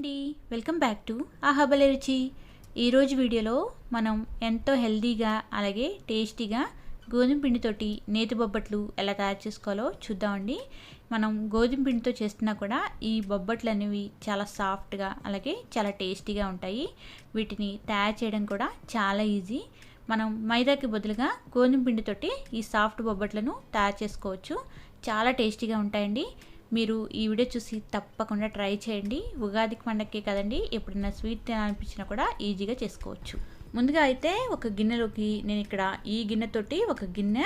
అండి. Welcome back to ఆహాబలే రుచి ఈరోజు వీడియోలో మనం ఎంతో హెల్దీగా అలాగే టేస్టీగా గోధుమ పిండితోటి నేతి బొబ్బట్లు ఎలా తయారు చేసుకోవాలో చూద్దామండి మనం గోధుమ పిండితో చేస్తున్నా కూడా ఈ బొబ్బట్లు అనేవి చాలా సాఫ్ట్గా అలాగే చాలా టేస్టీగా ఉంటాయి. వీటిని తయారు చేయడం కూడా చాలా ఈజీ. మనం మైదాకి బదులుగా గోధుమ పిండితోటి ఈ సాఫ్ట్ బొబ్బట్లను తయారు చేసుకోవచ్చు. చాలా టేస్టీగా ఉంటాయండి. మీరు ఈ వీడియో చూసి తప్పకుండా ట్రై చేయండి. ఉగాదికి పండగకే కదండి. ఎప్పుడైనా స్వీట్ తినాలనిపించినా కూడా ఈజీగా చేసుకోవచ్చు. ముందుగా అయితే ఒక గిన్నెలోకి నేను ఇక్కడ ఈ గిన్నెతోటి ఒక గిన్నె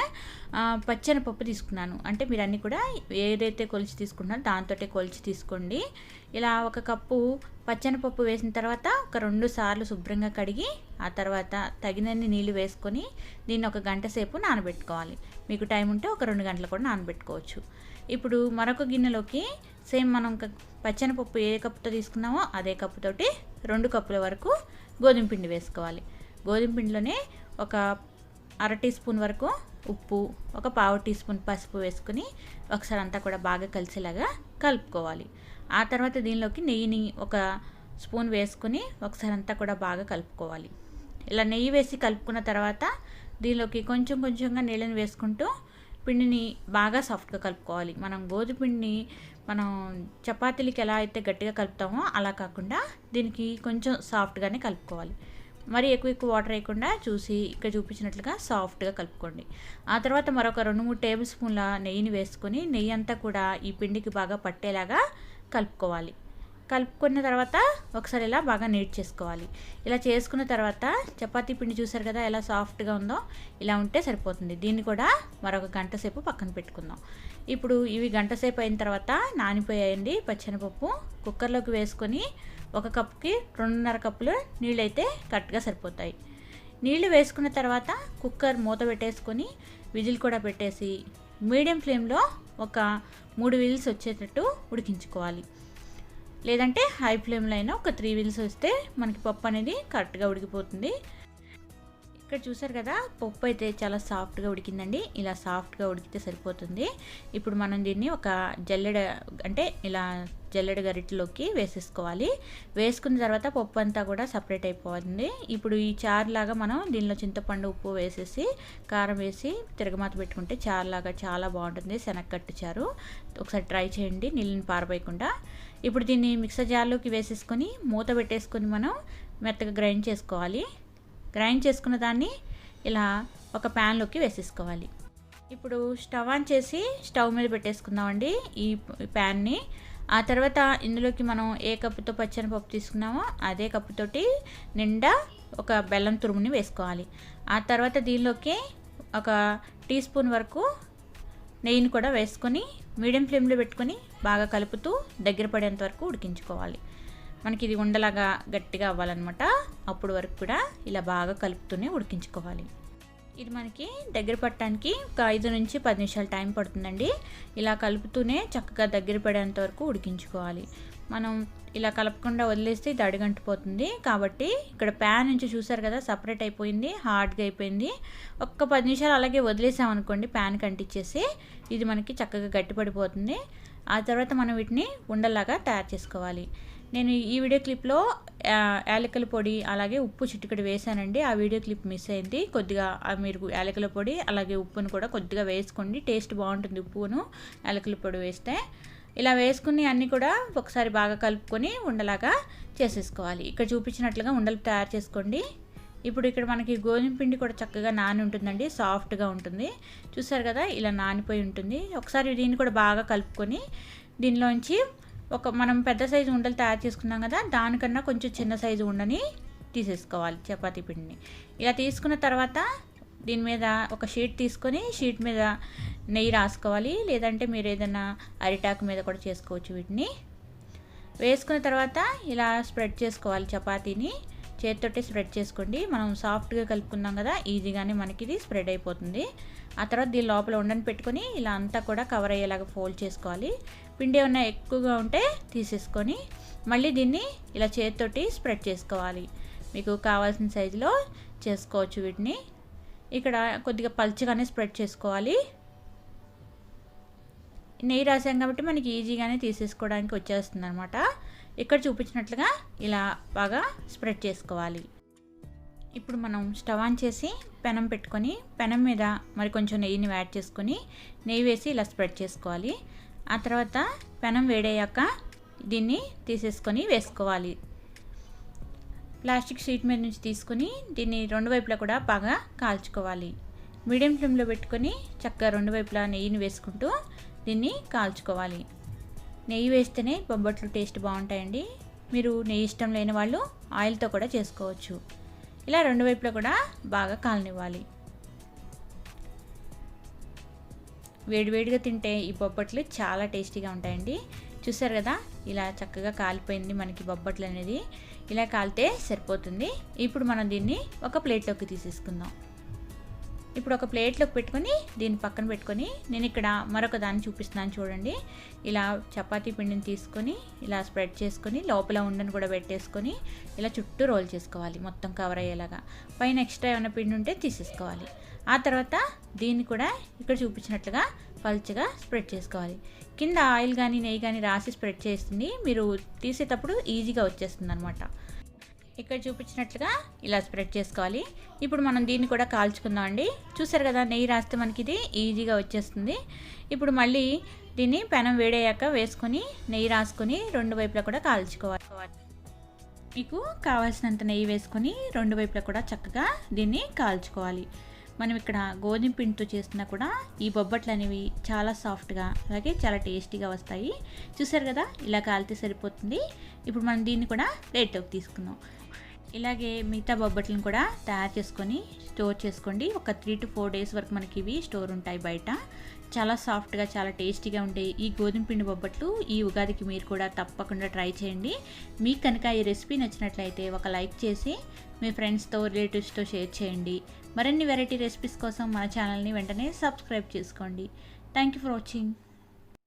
పచ్చని పప్పు తీసుకున్నాను. అంటే మీరు అన్నీ కూడా ఏదైతే కొలిచి తీసుకుంటున్నారో దాంతో కొలిచి తీసుకోండి. ఇలా ఒక కప్పు పచ్చని పప్పు వేసిన తర్వాత ఒక రెండు సార్లు శుభ్రంగా కడిగి ఆ తర్వాత తగినన్ని నీళ్ళు వేసుకొని దీన్ని ఒక గంట సేపు నానబెట్టుకోవాలి. మీకు టైం ఉంటే ఒక రెండు గంటలు కూడా నానబెట్టుకోవచ్చు. ఇప్పుడు మరొక గిన్నెలోకి సేమ్ మనం ఒక ఏ కప్పుతో తీసుకున్నామో అదే కప్పుతోటి రెండు కప్పుల వరకు గోధుమ పిండి వేసుకోవాలి. గోధుమ పిండిలోనే ఒక అర టీ స్పూన్ వరకు ఉప్పు ఒక పావు టీ స్పూన్ పసుపు వేసుకుని ఒకసారి అంతా కూడా బాగా కలిసేలాగా కలుపుకోవాలి. ఆ తర్వాత దీనిలోకి నెయ్యిని ఒక స్పూన్ వేసుకుని ఒకసారి అంతా కూడా బాగా కలుపుకోవాలి. ఇలా నెయ్యి వేసి కలుపుకున్న తర్వాత దీనిలోకి కొంచెం కొంచెంగా నీళ్ళని వేసుకుంటూ పిండిని బాగా సాఫ్ట్గా కలుపుకోవాలి. మనం గోధుమ పిండిని మనం చపాతీలకి ఎలా అయితే గట్టిగా కలుపుతామో అలా కాకుండా దీనికి కొంచెం సాఫ్ట్గానే కలుపుకోవాలి. మరి ఎక్కువ ఎక్కువ వాటర్ వేయకుండా చూసి ఇక్కడ చూపించినట్లుగా సాఫ్ట్గా కలుపుకోండి. ఆ తర్వాత మరొక రెండు మూడు టేబుల్ స్పూన్ల నెయ్యిని వేసుకొని నెయ్యి అంతా కూడా ఈ పిండికి బాగా పట్టేలాగా కలుపుకోవాలి. కలుపుకున్న తర్వాత ఒకసారి ఇలా బాగా నీట్ చేసుకోవాలి. ఇలా చేసుకున్న తర్వాత చపాతీ పిండి చూసారు కదా ఎలా సాఫ్ట్గా ఉందో ఇలా ఉంటే సరిపోతుంది. దీన్ని కూడా మరొక గంట సేపు పక్కన పెట్టుకుందాం. ఇప్పుడు ఇవి గంట సేపు అయిన తర్వాత నానిపోయాయండి పచ్చనిపప్పు. కుక్కర్లోకి వేసుకొని ఒక కప్కి రెండున్నర కప్పులు నీళ్ళైతే కరెక్ట్గా సరిపోతాయి. నీళ్ళు వేసుకున్న తర్వాత కుక్కర్ మూత పెట్టేసుకొని విజిల్ కూడా పెట్టేసి మీడియం ఫ్లేమ్లో ఒక మూడు విజిల్స్ వచ్చేటట్టు ఉడికించుకోవాలి. లేదంటే హై ఫ్లేమ్లో అయినా ఒక త్రీ విల్స్ వస్తే మనకి పప్పు అనేది కరెక్ట్గా ఉడికిపోతుంది. ఇక్కడ చూసారు కదా పప్పు అయితే చాలా సాఫ్ట్గా ఉడికిందండి. ఇలా సాఫ్ట్గా ఉడికితే సరిపోతుంది. ఇప్పుడు మనం దీన్ని ఒక జల్లెడ అంటే ఇలా జల్లెడ గరిటెలోకి వేసేసుకోవాలి. వేసుకున్న తర్వాత పప్పు అంతా కూడా సపరేట్ అయిపోతుంది. ఇప్పుడు ఈ చారులాగా మనం దీనిలో చింతపండు ఉప్పు వేసేసి కారం వేసి తిరగమాత పెట్టుకుంటే చారులాగా చాలా బాగుంటుంది. శనగకట్టు చారు. ఒకసారి ట్రై చేయండి నీళ్ళని పారబోయకుండా. ఇప్పుడు దీన్ని మిక్సర్ జార్లోకి వేసేసుకొని మూత పెట్టేసుకొని మనం మెత్తగా గ్రైండ్ చేసుకోవాలి. గ్రైండ్ చేసుకున్న దాన్ని ఇలా ఒక ప్యాన్లోకి వేసేసుకోవాలి. ఇప్పుడు స్టవ్ ఆన్ చేసి స్టవ్ మీద పెట్టేసుకుందామండి ఈ ప్యాన్ని. ఆ తర్వాత ఇందులోకి మనం ఏ కప్పుతో పచ్చని పప్పు తీసుకున్నామో అదే కప్పుతోటి నిండా ఒక బెల్లం తురుముని వేసుకోవాలి. ఆ తర్వాత దీనిలోకి ఒక టీ స్పూన్ వరకు నెయ్యిని కూడా వేసుకొని మీడియం ఫ్లేమ్లో పెట్టుకొని బాగా కలుపుతూ దగ్గర పడేంత వరకు ఉడికించుకోవాలి. మనకి ఇది ఉండలాగా గట్టిగా అవ్వాలన్నమాట. అప్పుడు వరకు కూడా ఇలా బాగా కలుపుతూనే ఉడికించుకోవాలి. ఇది మనకి దగ్గర పట్టడానికి ఒక ఐదు నుంచి పది నిమిషాలు టైం పడుతుందండి. ఇలా కలుపుతూనే చక్కగా దగ్గర పడేంత వరకు ఉడికించుకోవాలి. మనం ఇలా కలపకుండా వదిలేస్తే ఇది అడుగంటిపోతుంది. కాబట్టి ఇక్కడ ప్యాన్ నుంచి చూసారు కదా సపరేట్ అయిపోయింది హార్డ్గా అయిపోయింది. ఒక్క పది నిమిషాలు అలాగే వదిలేసామనుకోండి ప్యాన్ కంటిచ్చేసి ఇది మనకి చక్కగా గట్టిపడిపోతుంది. ఆ తర్వాత మనం వీటిని ఉండలాగా తయారు చేసుకోవాలి. నేను ఈ వీడియో క్లిప్లో యాలకల యాలకుల పొడి అలాగే ఉప్పు చిటికడి వేసానండి. ఆ వీడియో క్లిప్ మిస్ అయింది. కొద్దిగా మీరు యాలకుల పొడి అలాగే ఉప్పును కూడా కొద్దిగా వేసుకోండి. టేస్ట్ బాగుంటుంది ఉప్పును యాలకుల పొడి వేస్తే. ఇలా వేసుకుని అన్నీ కూడా ఒకసారి బాగా కలుపుకొని ఉండలాగా చేసేసుకోవాలి. ఇక్కడ చూపించినట్లుగా ఉండలు తయారు చేసుకోండి. ఇప్పుడు ఇక్కడ మనకి గోధుమ పిండి కూడా చక్కగా నాని ఉంటుందండి. సాఫ్ట్గా ఉంటుంది. చూసారు కదా ఇలా నానిపోయి ఉంటుంది. ఒకసారి దీన్ని కూడా బాగా కలుపుకొని దీనిలోంచి ఒక మనం పెద్ద సైజు ఉండలు తయారు చేసుకున్నాం కదా దానికన్నా కొంచెం చిన్న సైజు ఉండని తీసేసుకోవాలి చపాతీ పిండిని. ఇలా తీసుకున్న తర్వాత దీని మీద ఒక షీట్ తీసుకొని షీట్ మీద నెయ్యి రాసుకోవాలి. లేదంటే మీరు ఏదైనా అరిటాకు మీద కూడా చేసుకోవచ్చు వీటిని. వేసుకున్న తర్వాత ఇలా స్ప్రెడ్ చేసుకోవాలి చపాతీని. చేతితోటి స్ప్రెడ్ చేసుకోండి. మనం సాఫ్ట్గా కలుపుకున్నాం కదా ఈజీగానే మనకి ఇది స్ప్రెడ్ అయిపోతుంది. ఆ తర్వాత దీని లోపల ఉండని పెట్టుకొని ఇలా అంతా కూడా కవర్ అయ్యేలాగా ఫోల్డ్ చేసుకోవాలి. పిండి ఏమన్నా ఎక్కువగా ఉంటే తీసేసుకొని మళ్ళీ దీన్ని ఇలా చేతితోటి స్ప్రెడ్ చేసుకోవాలి. మీకు కావాల్సిన సైజులో చేసుకోవచ్చు వీటిని. ఇక్కడ కొద్దిగా పల్చగానే స్ప్రెడ్ చేసుకోవాలి. నెయ్యి రాసాం కాబట్టి మనకి ఈజీగానే తీసేసుకోవడానికి వచ్చేస్తుంది అనమాట ఇక్కడ చూపించినట్లుగా ఇలా బాగా స్ప్రెడ్ చేసుకోవాలి. ఇప్పుడు మనం స్టవ్ ఆన్ చేసి పెనం పెట్టుకొని పెనం మీద మరి కొంచెం నెయ్యిని యాడ్ చేసుకొని నెయ్యి వేసి ఇలా స్ప్రెడ్ చేసుకోవాలి. ఆ తర్వాత పెనం వేడయ్యాక దీన్ని తీసేసుకొని వేసుకోవాలి. ప్లాస్టిక్ షీట్ మీద నుంచి తీసుకొని దీన్ని రెండు వైపులా కూడా బాగా కాల్చుకోవాలి. మీడియం ఫ్లేమ్లో పెట్టుకొని చక్కగా రెండు వైపులా నెయ్యిని వేసుకుంటూ దీన్ని కాల్చుకోవాలి. నెయ్యి వేస్తేనే బొబ్బట్లు టేస్ట్ బాగుంటాయండి. మీరు నెయ్యి ఇష్టం లేని వాళ్ళు ఆయిల్తో కూడా చేసుకోవచ్చు. ఇలా రెండు వైపులా కూడా బాగా కాలనివ్వాలి. వేడివేడిగా తింటే ఈ బొబ్బట్లు చాలా టేస్టీగా ఉంటాయండి. చూసారు కదా ఇలా చక్కగా కాలిపోయింది మనకి బొబ్బట్లు అనేది. ఇలా కాలితే సరిపోతుంది. ఇప్పుడు మనం దీన్ని ఒక ప్లేట్లోకి తీసేసుకుందాం. ఇప్పుడు ఒక ప్లేట్లోకి పెట్టుకొని దీన్ని పక్కన పెట్టుకొని నేను ఇక్కడ మరొక దాన్ని చూపిస్తున్నాను చూడండి. ఇలా చపాతీ పిండిని తీసుకొని ఇలా స్ప్రెడ్ చేసుకొని లోపల ఉండని కూడా పెట్టేసుకొని ఇలా చుట్టూ రోల్ చేసుకోవాలి మొత్తం కవర్ అయ్యేలాగా. పైన ఎక్స్ట్రా ఏమైనా పిండి ఉంటే తీసేసుకోవాలి. ఆ తర్వాత దీన్ని కూడా ఇక్కడ చూపించినట్లుగా పల్చగా స్ప్రెడ్ చేసుకోవాలి. కింద ఆయిల్ కానీ నెయ్యి కానీ రాసి స్ప్రెడ్ చేస్తుంది. మీరు తీసేటప్పుడు ఈజీగా వచ్చేస్తుంది అనమాట ఇక్కడ చూపించినట్లుగా ఇలా స్ప్రెడ్ చేసుకోవాలి. ఇప్పుడు మనం దీన్ని కూడా కాల్చుకుందాం అండి. చూసారు కదా నెయ్యి రాస్తే మనకి ఇది ఈజీగా వచ్చేస్తుంది. ఇప్పుడు మళ్ళీ దీన్ని పెనం వేడయ్యాక వేసుకొని నెయ్యి రాసుకొని రెండు వైపులా కూడా కాల్చుకోవాలి. మీకు కావాల్సినంత నెయ్యి వేసుకొని రెండు వైపులా కూడా చక్కగా దీన్ని కాల్చుకోవాలి. మనం ఇక్కడ గోధుమ పిండితో చేస్తున్నా కూడా ఈ బొబ్బట్లు అనేవి చాలా సాఫ్ట్గా అలాగే చాలా టేస్టీగా వస్తాయి. చూసారు కదా ఇలా కాలితే సరిపోతుంది. ఇప్పుడు మనం దీన్ని కూడా ప్లేట్లోకి తీసుకుందాం. ఇలాగే మిగతా బొబ్బట్లను కూడా తయారు చేసుకొని స్టోర్ చేసుకోండి. ఒక త్రీ టు ఫోర్ డేస్ వరకు మనకి ఇవి స్టోర్ ఉంటాయి బయట. చాలా సాఫ్ట్గా చాలా టేస్టీగా ఉండే ఈ గోధుమ పిండి బొబ్బట్లు ఈ ఉగాదికి మీరు కూడా తప్పకుండా ట్రై చేయండి. మీకు కనుక ఈ రెసిపీ నచ్చినట్లయితే ఒక లైక్ చేసి మీ ఫ్రెండ్స్తో రిలేటివ్స్తో షేర్ చేయండి. మరిన్ని వెరైటీ రెసిపీస్ కోసం మన ఛానల్ని వెంటనే సబ్స్క్రైబ్ చేసుకోండి. Thank you for watching